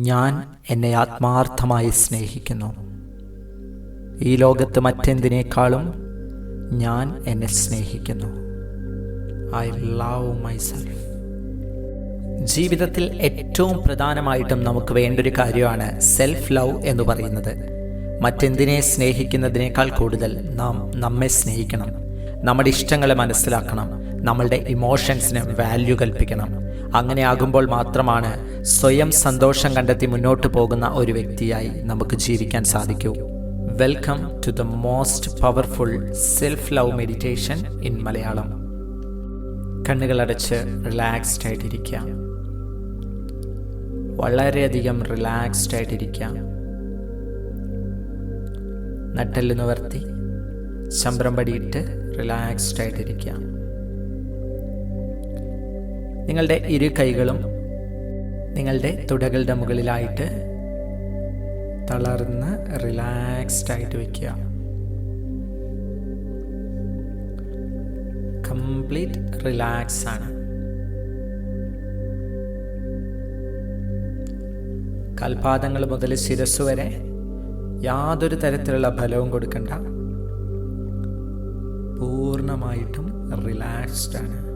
ഞാൻ എന്നെ ആത്മാർത്ഥമായി സ്നേഹിക്കുന്നു. ഈ ലോകത്ത് മറ്റെന്തിനേക്കാളും ഞാൻ എന്നെ സ്നേഹിക്കുന്നു. ഐ ലവ് മൈസെൽഫ് ജീവിതത്തിൽ ഏറ്റവും പ്രധാനമായിട്ടും നമുക്ക് വേണ്ടൊരു കാര്യമാണ് സെൽഫ് ലവ് എന്ന് പറയുന്നത്. മറ്റെന്തിനെ സ്നേഹിക്കുന്നതിനേക്കാൾ കൂടുതൽ നാം നമ്മെ സ്നേഹിക്കണം. നമ്മുടെ ഇഷ്ടങ്ങളെ മനസ്സിലാക്കണം. നമ്മളുടെ ഇമോഷൻസിന് വാല്യൂ കൽപ്പിക്കണം. അങ്ങനെ ആകുമ്പോൾ മാത്രമാണ് സ്വയം സന്തോഷം കണ്ടെത്തി മുന്നോട്ട് പോകുന്ന ഒരു വ്യക്തിയായി നമുക്ക് ജീവിക്കാൻ സാധിക്കൂ. Welcome to the most powerful self love meditation in Malayalam കണ്ണുകളടച്ച് റിലാക്സ്ഡ് ആയിട്ടിരിക്കുക. വളരെയധികം റിലാക്സ്ഡ് ആയിട്ടിരിക്കുക. നട്ടെല്ല് നിവർത്തി. ശമ്പരം പടിയിട്ട് റിലാക്സ്ഡ് ആയിട്ടിരിക്കുക. നിങ്ങളുടെ ഇരു കൈകളും നിങ്ങളുടെ തുടകളുടെ മുകളിലായിട്ട് തളർന്ന് റിലാക്സ്ഡ് ആയിട്ട് വെക്കുക. കംപ്ലീറ്റ് റിലാക്സ് ആണ്. കൽപാദങ്ങൾ മുതൽ ശിരസ് വരെ യാതൊരു തരത്തിലുള്ള ഫലവും കൊടുക്കണ്ട. പൂർണമായിട്ടും റിലാക്സ്ഡ് ആണ്.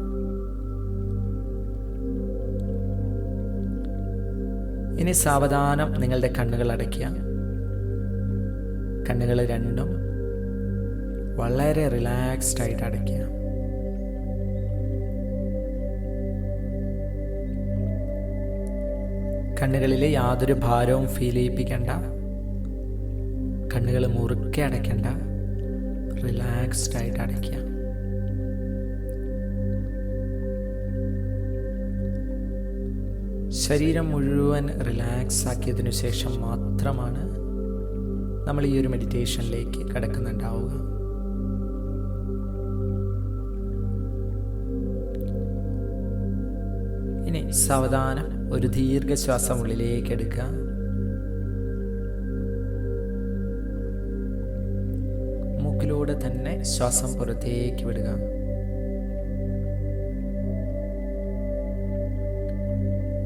ഇനി സാവധാനം നിങ്ങളുടെ കണ്ണുകൾ അടയ്ക്കുക. കണ്ണുകൾ രണ്ടും വളരെ റിലാക്സ്ഡ് ആയിട്ട് അടയ്ക്കുക. കണ്ണുകളിൽ യാതൊരു ഭാരവും ഫീൽ ചെയ്യിപ്പിക്കണ്ട. കണ്ണുകൾ മുറുക്കെ അടയ്ക്കണ്ട. റിലാക്സ്ഡ് ആയിട്ട് അടയ്ക്കുക. ശരീരം മുഴുവൻ റിലാക്സ് ആക്കിയതിനു ശേഷം മാത്രമാണ് നമ്മൾ ഈ ഒരു മെഡിറ്റേഷനിലേക്ക് കിടക്കുന്നുണ്ടാവുക. ഇനി സാവധാനം ഒരു ദീർഘശ്വാസം ഉള്ളിലേക്ക് എടുക്കുക. മൂക്കിലൂടെ തന്നെ ശ്വാസം പുറത്തേക്ക് വിടുക.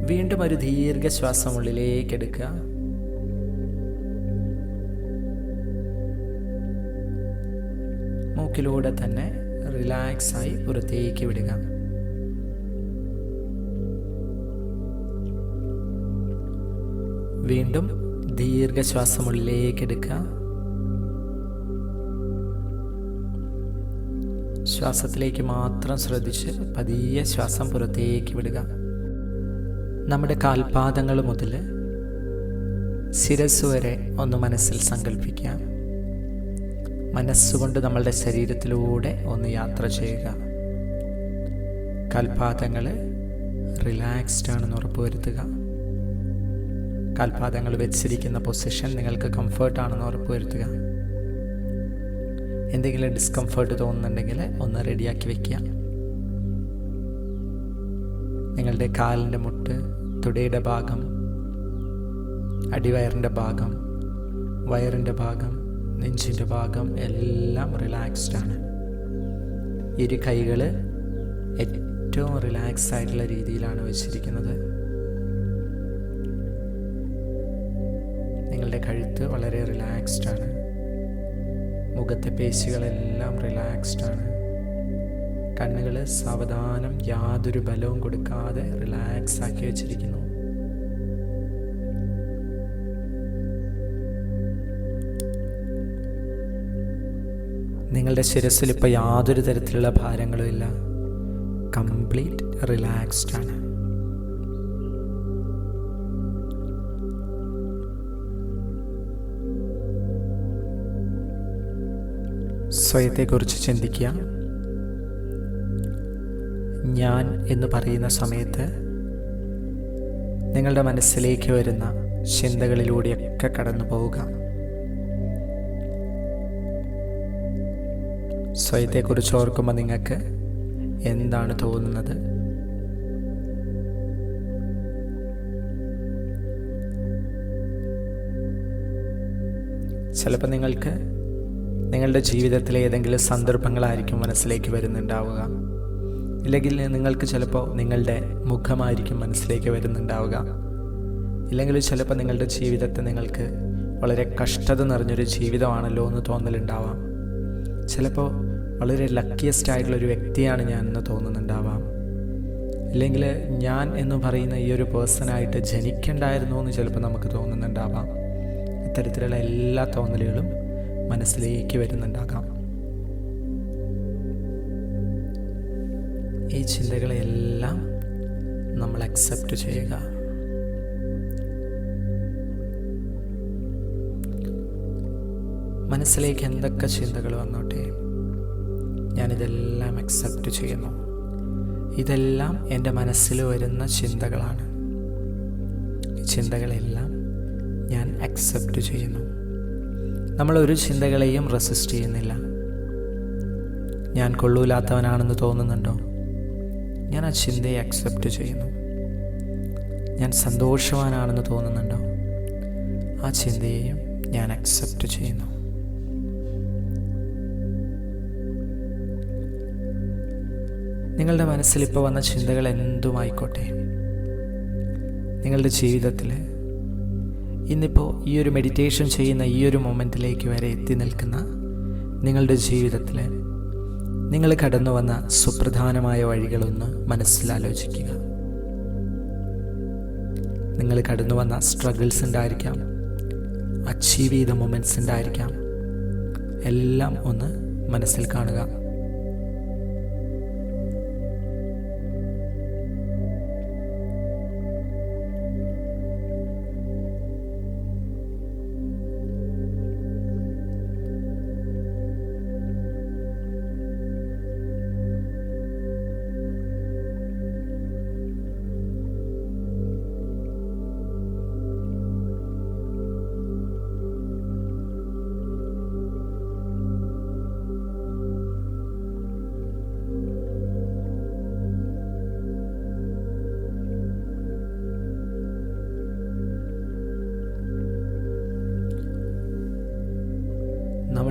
വീണ്ടും ഒരു ദീർഘശ്വാസം ഉള്ളിലേക്ക് എടുക്കുക. മൂക്കിലൂടെ തന്നെ റിലാക്സ് ആയി പുറത്തേക്ക് വിടുക. വീണ്ടും ദീർഘശ്വാസം ഉള്ളിലേക്ക് എടുക്കുക. ശ്വാസത്തിലേക്ക് മാത്രം ശ്രദ്ധിച്ച് പതിയെ ശ്വാസം പുറത്തേക്ക് വിടുക. നമ്മുടെ കാൽപാദങ്ങൾ മുതൽ ശിരസ് വരെ ഒന്ന് മനസ്സിൽ സങ്കല്പിക്കാം മനസ്സുകൊണ്ട് നമ്മളുടെ ശരീരത്തിലൂടെ ഒന്ന് യാത്ര ചെയ്യുക. കാൽപാദങ്ങൾ റിലാക്സ്ഡ് ആണെന്ന് ഉറപ്പുവരുത്തുക. കാൽപാദങ്ങൾ വെച്ചിരിക്കുന്ന പൊസിഷൻ നിങ്ങൾക്ക് കംഫർട്ടാണെന്ന് ഉറപ്പുവരുത്തുക. എന്തെങ്കിലും ഡിസ്കംഫർട്ട് തോന്നുന്നുണ്ടെങ്കിൽ ഒന്ന് റെഡിയാക്കി വയ്ക്കുക നിങ്ങളുടെ കാലിന്റെ മുട്ട് തുടയുടെ ഭാഗം അടിവയറിന്റെ ഭാഗം വയറിന്റെ ഭാഗം നെഞ്ചിന്റെ ഭാഗം എല്ലാം റിലാക്സ്ഡ് ആണ്. ഇരു കൈകൾ ഏറ്റവും റിലാക്സ് ആയിട്ടുള്ള രീതിയിലാണ് വെച്ചിരിക്കുന്നത്. നിങ്ങളുടെ കഴുത്ത് വളരെ റിലാക്സ്ഡ് ആണ്. മുഖത്തെ പേശികളെല്ലാം റിലാക്സ്ഡ് ആണ്. കണ്ണുകൾ സാവധാനം യാതൊരു ബലവും കൊടുക്കാതെ റിലാക്സ് ആക്കി വെച്ചിരിക്കുന്നു നിങ്ങളുടെ ശിരസിൽ ഇപ്പോൾ യാതൊരു തരത്തിലുള്ള ഭാരങ്ങളും ഇല്ല. കംപ്ലീറ്റ് റിലാക്സ്ഡ് ആണ്. സ്വയത്തെക്കുറിച്ച് ചിന്തിക്കുക. ഞാൻ എന്ന് പറയുന്ന സമയത്ത് നിങ്ങളുടെ മനസ്സിലേക്ക് വരുന്ന ചിന്തകളിലൂടെയൊക്കെ കടന്നു പോവുക. സ്വയത്തെക്കുറിച്ച് ഓർക്കുമ്പോൾ നിങ്ങൾക്ക് എന്താണ് തോന്നുന്നത്? ചിലപ്പോൾ നിങ്ങൾക്ക് നിങ്ങളുടെ ജീവിതത്തിലെ ഏതെങ്കിലും സന്ദർഭങ്ങളായിരിക്കും മനസ്സിലേക്ക് വരുന്നുണ്ടാവുക. ഇല്ലെങ്കിൽ നിങ്ങൾക്ക് ചിലപ്പോൾ നിങ്ങളുടെ മുഖമായിരിക്കും മനസ്സിലേക്ക് വരുന്നുണ്ടാവുക. ഇല്ലെങ്കിൽ ചിലപ്പോൾ നിങ്ങളുടെ ജീവിതത്തെ നിങ്ങൾക്ക് വളരെ കഷ്ടത നിറഞ്ഞൊരു ജീവിതമാണല്ലോ എന്ന് തോന്നലുണ്ടാവാം. ചിലപ്പോൾ വളരെ ലക്കിയസ്റ്റ് ആയിട്ടുള്ള ഒരു വ്യക്തിയാണ് ഞാൻ എന്ന് തോന്നുന്നുണ്ടാവാം. ഇല്ലെങ്കിൽ ഞാൻ എന്ന് പറയുന്ന ഈ ഒരു പേഴ്സണായിട്ട് ജനിക്കണ്ടായിരുന്നു എന്ന് ചിലപ്പോൾ നമുക്ക് തോന്നുന്നുണ്ടാവാം. ഇത്തരത്തിലുള്ള എല്ലാ തോന്നലുകളും മനസ്സിലേക്ക് വരുന്നുണ്ടാകാം. ഈ ചിന്തകളെയെല്ലാം നമ്മൾ അക്സെപ്റ്റ് ചെയ്യുക. മനസ്സിലേക്ക് എന്തൊക്കെ ചിന്തകൾ വന്നോട്ടെ ഞാനിതെല്ലാം അക്സെപ്റ്റ് ചെയ്യുന്നു. ഇതെല്ലാം എന്റെ മനസ്സിൽ വരുന്ന ചിന്തകളാണ്. ചിന്തകളെല്ലാം ഞാൻ അക്സെപ്റ്റ് ചെയ്യുന്നു. നമ്മൾ ഒരു ചിന്തകളെയും റെസിസ്റ്റ് ചെയ്യുന്നില്ല. ഞാൻ കൊള്ളൂലാത്തവനാണെന്ന് തോന്നുന്നുണ്ടോ? ഞാൻ ആ ചിന്തയെ അക്സെപ്റ്റ് ചെയ്യുന്നു. ഞാൻ സന്തോഷവാനാണെന്ന് തോന്നുന്നുണ്ടോ? ആ ചിന്തയെയും ഞാൻ അക്സെപ്റ്റ് ചെയ്യുന്നു. നിങ്ങളുടെ മനസ്സിൽ ഇപ്പോൾ വന്ന ചിന്തകൾ എന്തുമായിക്കോട്ടെ? നിങ്ങളുടെ ജീവിതത്തിൽ ഇന്നിപ്പോൾ ഈ ഒരു മെഡിറ്റേഷൻ ചെയ്യുന്ന ഈ ഒരു മൊമെന്റിലേക്ക് വരെ എത്തി നിൽക്കുന്ന നിങ്ങളുടെ ജീവിതത്തിൽ നിങ്ങൾ കടന്നു വന്ന സുപ്രധാനമായ വഴികളൊന്ന് മനസ്സിലാലോചിക്കുക. നിങ്ങൾ കടന്നു വന്ന സ്ട്രഗിൾസ് ഉണ്ടായിരിക്കാം. അച്ചീവ് ചെയ്ത മൊമെന്റ്സ് ഉണ്ടായിരിക്കാം. എല്ലാം ഒന്ന് മനസ്സിൽ കാണുക.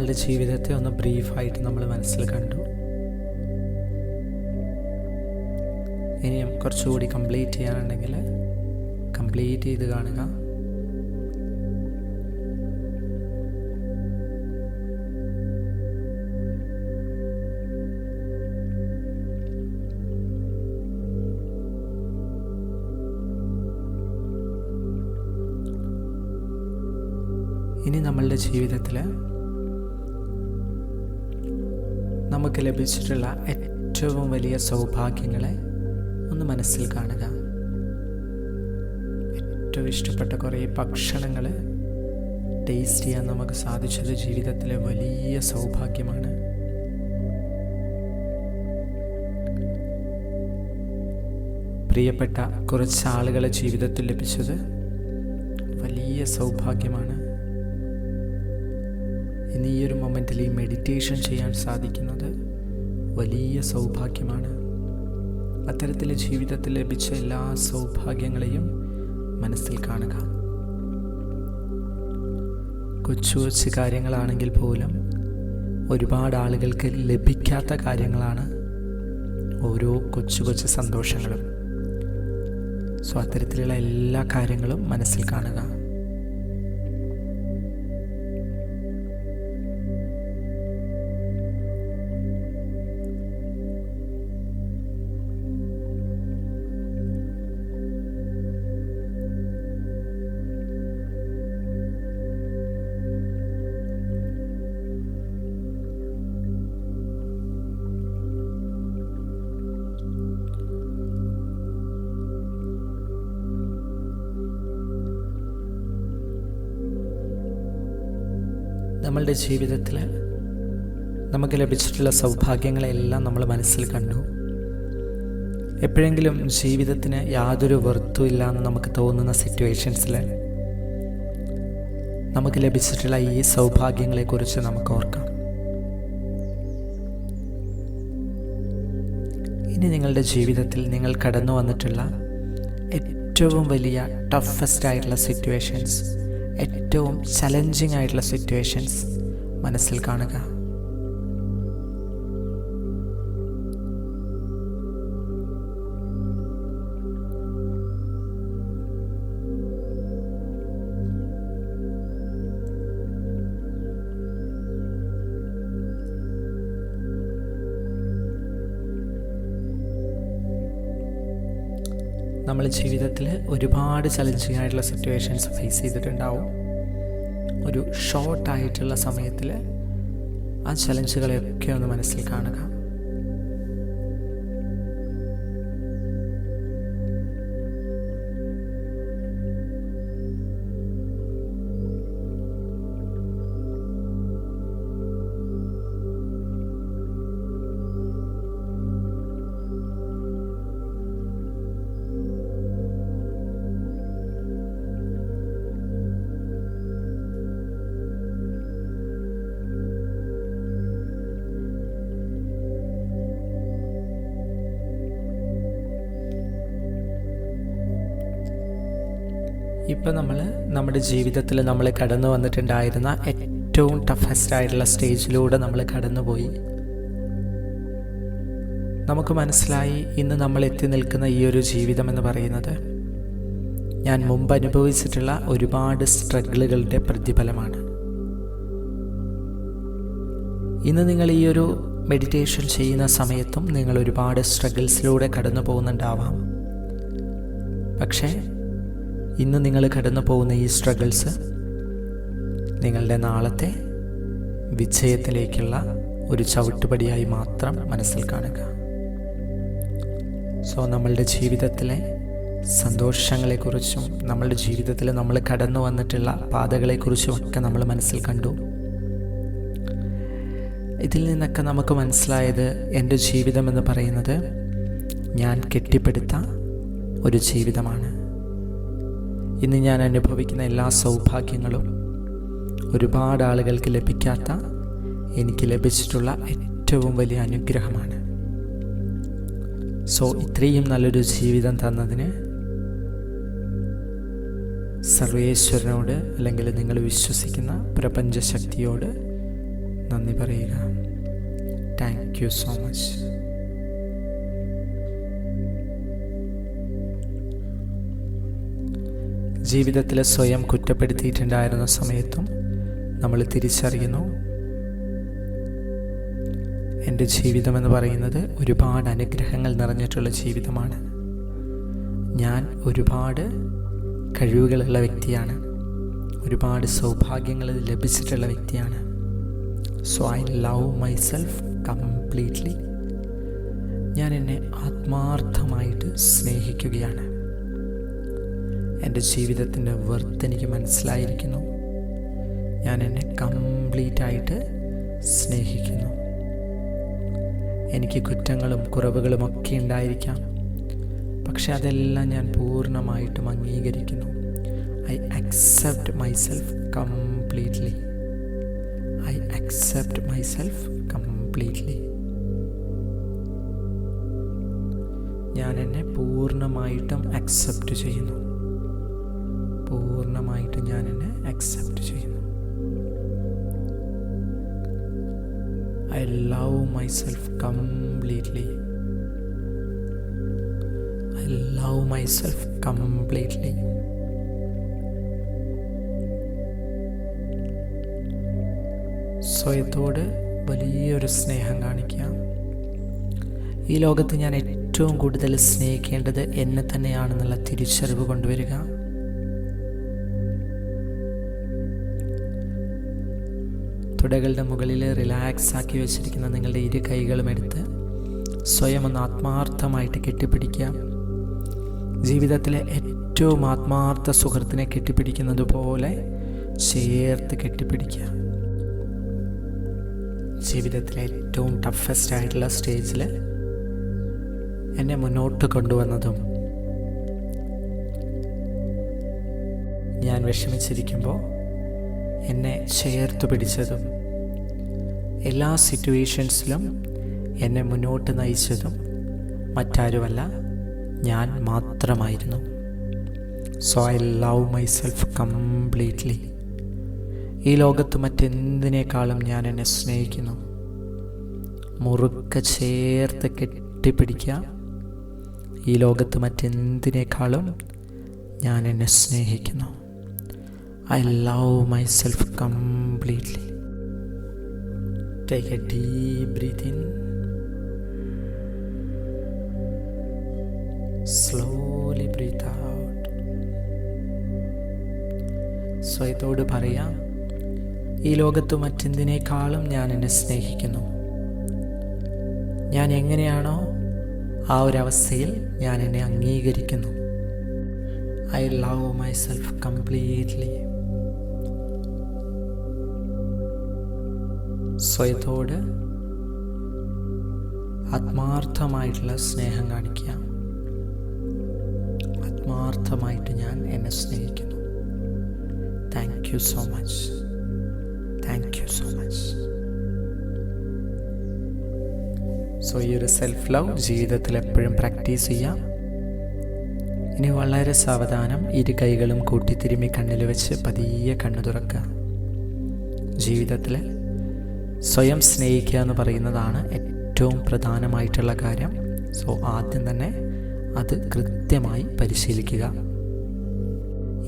നമ്മളുടെ ജീവിതത്തെ ഒന്ന് ബ്രീഫായിട്ട് നമ്മൾ മനസ്സിൽ കണ്ടു. ഇനിയും കുറച്ചുകൂടി കംപ്ലീറ്റ് ചെയ്യാനുണ്ടെങ്കിൽ കംപ്ലീറ്റ് ചെയ്ത് കാണുക. ഇനി നമ്മളുടെ ജീവിതത്തിൽ നമുക്ക് ലഭിച്ചിട്ടുള്ള ഏറ്റവും വലിയ സൗഭാഗ്യങ്ങളെ ഒന്ന് മനസ്സിൽ കാണുക. ഏറ്റവും ഇഷ്ടപ്പെട്ട കുറേ ഭക്ഷണങ്ങൾ ടേസ്റ്റ് ചെയ്യാൻ നമുക്ക് സാധിച്ചത് ജീവിതത്തിലെ വലിയ സൗഭാഗ്യമാണ്. പ്രിയപ്പെട്ട കുറച്ച് ആളുകളെ ജീവിതത്തിൽ ലഭിച്ചത് വലിയ സൗഭാഗ്യമാണ്. ഇന്ന് ഈ ഒരു മൊമെന്റിൽ ഈ മെഡിറ്റേഷൻ ചെയ്യാൻ സാധിക്കുന്നത് വലിയ സൗഭാഗ്യമാണ്. അത്തരത്തിലെ ജീവിതത്തിൽ ലഭിച്ച എല്ലാ സൗഭാഗ്യങ്ങളെയും മനസ്സിൽ കാണുക. കൊച്ചു കൊച്ചു കാര്യങ്ങളാണെങ്കിൽ പോലും ഒരുപാട് ആളുകൾക്ക് ലഭിക്കാത്ത കാര്യങ്ങളാണ് ഓരോ കൊച്ചു കൊച്ചു സന്തോഷങ്ങളും. സോ എല്ലാ കാര്യങ്ങളും മനസ്സിൽ കാണുക. നമ്മളുടെ ജീവിതത്തിൽ നമുക്ക് ലഭിച്ചിട്ടുള്ള സൗഭാഗ്യങ്ങളെല്ലാം നമ്മൾ മനസ്സിൽ കണ്ടു. എപ്പോഴെങ്കിലും ജീവിതത്തിന് യാതൊരു വെറുത്തും ഇല്ല എന്ന് നമുക്ക് തോന്നുന്ന സിറ്റുവേഷൻസിൽ നമുക്ക് ലഭിച്ചിട്ടുള്ള ഈ സൗഭാഗ്യങ്ങളെക്കുറിച്ച് നമുക്ക് ഓർക്കാം. ഇനി നിങ്ങളുടെ ജീവിതത്തിൽ നിങ്ങൾ കടന്നു വന്നിട്ടുള്ള ഏറ്റവും വലിയ ടഫസ്റ്റ് ആയിട്ടുള്ള സിറ്റുവേഷൻസ് ഏറ്റവും ചലഞ്ചിങ് ആയിട്ടുള്ള സിറ്റുവേഷൻസ് മനസ്സിൽ കാണുക. നമ്മൾ ജീവിതത്തിൽ ഒരുപാട് ചലഞ്ചിങ് ആയിട്ടുള്ള സിറ്റുവേഷൻസ് ഫേസ് ചെയ്തിട്ടുണ്ടാവും. ഒരു ഷോർട്ടായിട്ടുള്ള സമയത്തിൽ ആ ചലഞ്ചുകളെയൊക്കെ ഒന്ന് മനസ്സിൽ കാണുക. ഇപ്പം നമ്മൾ നമ്മുടെ ജീവിതത്തിൽ നമ്മൾ കടന്നു വന്നിട്ടുണ്ടായിരുന്ന ഏറ്റവും ടഫസ്റ്റ് ആയിട്ടുള്ള സ്റ്റേജിലൂടെ നമ്മൾ കടന്നുപോയി. നമുക്ക് മനസ്സിലായി ഇന്ന് നമ്മൾ എത്തി നിൽക്കുന്ന ഈ ഒരു ജീവിതം എന്ന് പറയുന്നത് ഞാൻ മുമ്പ് അനുഭവിച്ചിട്ടുള്ള ഒരുപാട് സ്ട്രഗിളുകളുടെ പ്രതിഫലമാണ്. ഇന്ന് നിങ്ങൾ ഈ ഒരു മെഡിറ്റേഷൻ ചെയ്യുന്ന സമയത്തും നിങ്ങൾ ഒരുപാട് സ്ട്രഗിൾസിലൂടെ കടന്നു പോകുന്നുണ്ടാവാം പക്ഷേ ഇന്ന് നിങ്ങൾ കടന്നു പോകുന്ന ഈ സ്ട്രഗിൾസ് നിങ്ങളുടെ നാളത്തെ വിജയത്തിലേക്കുള്ള ഒരു ചവിട്ടുപടിയായി മാത്രം മനസ്സിൽ കാണുക. സോ നമ്മളുടെ ജീവിതത്തിലെ സന്തോഷങ്ങളെക്കുറിച്ചും നമ്മളുടെ ജീവിതത്തിൽ നമ്മൾ കടന്നു വന്നിട്ടുള്ള പാതകളെക്കുറിച്ചും ഒക്കെ നമ്മൾ മനസ്സിൽ കണ്ടു. ഇതിൽ നിന്നൊക്കെ നമുക്ക് മനസ്സിലായത് എന്റെ ജീവിതം എന്ന് പറയുന്നത് ഞാൻ കെട്ടിപ്പടുത്ത ഒരു ജീവിതമാണ്. ഇന്ന് ഞാൻ അനുഭവിക്കുന്ന എല്ലാ സൗഭാഗ്യങ്ങളും ഒരുപാട് ആളുകൾക്ക് ലഭിക്കാത്ത എനിക്ക് ലഭിച്ചിട്ടുള്ള ഏറ്റവും വലിയ അനുഗ്രഹമാണ്. സോ ഇത്രയും നല്ലൊരു ജീവിതം തന്നതിന് സർവേശ്വരനോട് അല്ലെങ്കിൽ നിങ്ങൾ വിശ്വസിക്കുന്ന പ്രപഞ്ചശക്തിയോട് നന്ദി പറയുക. താങ്ക് യു സോ മച്ച് ജീവിതത്തിൽ സ്വയം കുറ്റപ്പെടുത്തിയിട്ടുണ്ടായിരുന്ന സമയത്തും നമ്മൾ തിരിച്ചറിയുന്നു. എന്റെ ജീവിതം എന്ന് പറയുന്നത് ഒരുപാട് അനുഗ്രഹങ്ങൾ നിറഞ്ഞിട്ടുള്ള ജീവിതമാണ്. ഞാൻ ഒരുപാട് കഴിവുകളുള്ള വ്യക്തിയാണ്. ഒരുപാട് സൗഭാഗ്യങ്ങൾ ലഭിച്ചിട്ടുള്ള വ്യക്തിയാണ്. So I love myself completely ഞാൻ എന്നെ ആത്മാർത്ഥമായിട്ട് സ്നേഹിക്കുകയാണ്. എന്റെ ജീവിതത്തിന്റെ വെർത്ത് എനിക്ക് മനസ്സിലായിരിക്കുന്നു. ഞാൻ എന്നെ കംപ്ലീറ്റ് ആയിട്ട് സ്നേഹിക്കുന്നു. എനിക്ക് കുറ്റങ്ങളും കുറവുകളും ഒക്കെ ഉണ്ടായിരിക്കാം. പക്ഷെ അതെല്ലാം ഞാൻ പൂർണമായിട്ടും അംഗീകരിക്കുന്നു. I accept myself completely I accept myself completely ഞാൻ എന്നെ പൂർണമായിട്ടും അക്സെപ്റ്റ് ചെയ്യുന്നു. പൂർണമായിട്ട് ഞാൻ എന്നെ അക്സെപ്റ്റ് ചെയ്യുന്നു. I love myself completely I love myself completely സ്വയത്തോട് വലിയൊരു സ്നേഹം കാണിക്കുക ഈ ലോകത്ത് ഞാൻ ഏറ്റവും കൂടുതൽ സ്നേഹിക്കേണ്ടത് എന്നെ തന്നെയാണെന്നുള്ള തിരിച്ചറിവ് കൊണ്ടുവരിക. തുടകളുടെ മുകളിൽ റിലാക്സ് ആക്കി വെച്ചിരിക്കുന്ന നിങ്ങളുടെ ഇരു കൈകളും എടുത്ത് സ്വയം ഒന്ന് ആത്മാർത്ഥമായിട്ട് കെട്ടിപ്പിടിക്കുക. ജീവിതത്തിലെ ഏറ്റവും ആത്മാർത്ഥ സുഹൃത്തിനെ കെട്ടിപ്പിടിക്കുന്നത് പോലെ ചേർത്ത് കെട്ടിപ്പിടിക്കുക. ജീവിതത്തിലെ ഏറ്റവും ടഫസ്റ്റ് ആയിട്ടുള്ള സ്റ്റേജിൽ എന്നെ മുന്നോട്ട് കൊണ്ടുവന്നതും ഞാൻ വിഷമിച്ചിരിക്കുമ്പോൾ എന്നെ ചേർത്ത് പിടിച്ചതും എല്ലാ സിറ്റുവേഷൻസിലും എന്നെ മുന്നോട്ട് നയിച്ചതും മറ്റാരുമല്ല ഞാൻ മാത്രമായിരുന്നു. So I love myself completely ഈ ലോകത്ത് മറ്റെന്തിനേക്കാളും ഞാൻ എന്നെ സ്നേഹിക്കുന്നു. മുറുക്ക ചേർത്ത് കെട്ടിപ്പിടിക്കുക. ഈ ലോകത്ത് മറ്റെന്തിനേക്കാളും ഞാൻ എന്നെ സ്നേഹിക്കുന്നു. I love myself completely. Take a deep breath breathe in Slowly breathe out. സ്വയത്തോട് പറയാം ഈ ലോകത്ത് മറ്റെന്തിനേക്കാളും ഞാൻ എന്നെ സ്നേഹിക്കുന്നു ഞാൻ എങ്ങനെയാണോ ആ ഒരവസ്ഥയിൽ ഞാൻ എന്നെ അംഗീകരിക്കുന്നു I love my self completely സ്വയത്തോട് ആത്മാർത്ഥമായിട്ടുള്ള സ്നേഹം കാണിക്കുക. ആത്മാർത്ഥമായിട്ട് ഞാൻ എന്നെ സ്നേഹിക്കുന്നു. Thank you so much thank you so much so ഈ ഒരു സെൽഫ് ലവ് ജീവിതത്തിൽ എപ്പോഴും പ്രാക്ടീസ് ചെയ്യാം ഇനി വളരെ സാവധാനം ഇരു കൈകളും കൂട്ടിത്തിരുമ്മി കണ്ണിൽ വെച്ച് പതിയെ കണ്ണു തുറക്കുക. ജീവിതത്തിൽ സ്വയം സ്നേഹിക്കുക എന്ന് പറയുന്നതാണ് ഏറ്റവും പ്രധാനമായിട്ടുള്ള കാര്യം. സോ ആദ്യം തന്നെ അത് കൃത്യമായി പരിശീലിക്കുക.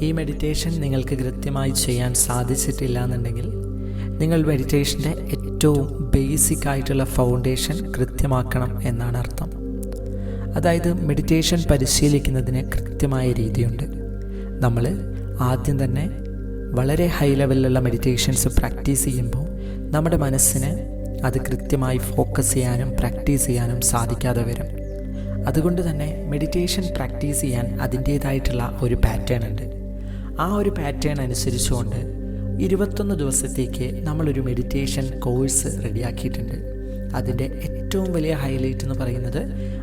ഈ മെഡിറ്റേഷൻ നിങ്ങൾക്ക് കൃത്യമായി ചെയ്യാൻ സാധിച്ചിട്ടില്ല എന്നുണ്ടെങ്കിൽ നിങ്ങൾ മെഡിറ്റേഷന്റെ ഏറ്റവും ബേസിക് ആയിട്ടുള്ള ഫൗണ്ടേഷൻ കൃത്യമാക്കണം എന്നാണ് അർത്ഥം. അതായത് മെഡിറ്റേഷൻ പരിശീലിക്കുന്നതിന് കൃത്യമായ രീതിയുണ്ട്. നമ്മൾ ആദ്യം തന്നെ വളരെ ഹൈ ലെവലിലുള്ള മെഡിറ്റേഷൻസ് പ്രാക്ടീസ് ചെയ്യുമ്പോൾ നമ്മുടെ മനസ്സിന് അത് കൃത്യമായി ഫോക്കസ് ചെയ്യാനും പ്രാക്ടീസ് ചെയ്യാനും സാധിക്കാതെ വരും. അതുകൊണ്ട് തന്നെ മെഡിറ്റേഷൻ പ്രാക്ടീസ് ചെയ്യാൻ അതിന്റേതായിട്ടുള്ള ഒരു പാറ്റേൺ ഉണ്ട്. ആ ഒരു പാറ്റേൺ അനുസരിച്ചുകൊണ്ട് ഇരുപത്തൊന്ന് ദിവസത്തേക്ക് നമ്മളൊരു മെഡിറ്റേഷൻ കോഴ്സ് റെഡിയാക്കിയിട്ടുണ്ട്. അതിന്റെ ഏറ്റവും വലിയ ഹൈലൈറ്റ് എന്ന് പറയുന്നത്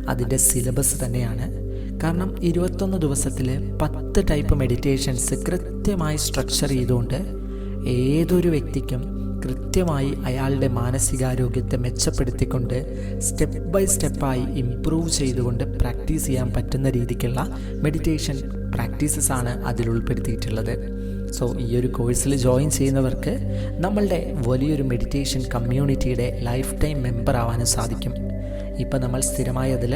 അതിന്റെ സിലബസ് തന്നെയാണ്. കാരണം ഇരുപത്തൊന്ന് ദിവസത്തിൽ പത്ത് ടൈപ്പ് മെഡിറ്റേഷൻസ് കൃത്യമായി സ്ട്രക്ചർ ചെയ്തുകൊണ്ട് ഏതൊരു വ്യക്തിക്കും കൃത്യമായി അയാളുടെ മാനസികാരോഗ്യത്തെ മെച്ചപ്പെടുത്തിക്കൊണ്ട് സ്റ്റെപ്പ് ബൈ സ്റ്റെപ്പായി ഇംപ്രൂവ് ചെയ്തുകൊണ്ട് പ്രാക്ടീസ് ചെയ്യാൻ പറ്റുന്ന രീതിക്കുള്ള മെഡിറ്റേഷൻ പ്രാക്ടീസസ് ആണ് അതിൽ ഉൾപ്പെടുത്തിയിട്ടുള്ളത്. സോ ഈ ഒരു കോഴ്സിൽ ജോയിൻ ചെയ്യുന്നവർക്ക് നമ്മളുടെ വലിയൊരു മെഡിറ്റേഷൻ കമ്മ്യൂണിറ്റിയുടെ ലൈഫ് ടൈം മെമ്പർ ആവാനും സാധിക്കും. ഇപ്പം നമ്മൾ സ്ഥിരമായി അതിൽ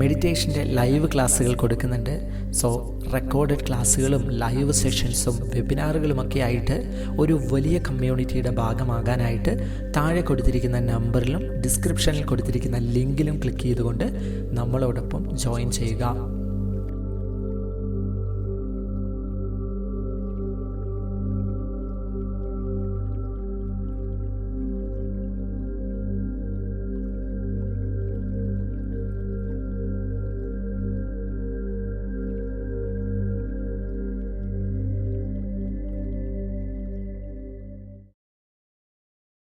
മെഡിറ്റേഷന്റെ ലൈവ് ക്ലാസ്സുകൾ കൊടുക്കുന്നുണ്ട്. സോ റെക്കോർഡഡ് ക്ലാസ്സുകളും ലൈവ് സെഷൻസും വെബിനാറുകളുമൊക്കെ ആയിട്ട് ഒരു വലിയ കമ്മ്യൂണിറ്റിയുടെ ഭാഗമാകാനായിട്ട് താഴെ കൊടുത്തിരിക്കുന്ന നമ്പറിലും ഡിസ്ക്രിപ്ഷനിൽ കൊടുത്തിരിക്കുന്ന ലിങ്കിലും ക്ലിക്ക് ചെയ്തുകൊണ്ട് നമ്മളോടൊപ്പം ജോയിൻ ചെയ്യുക.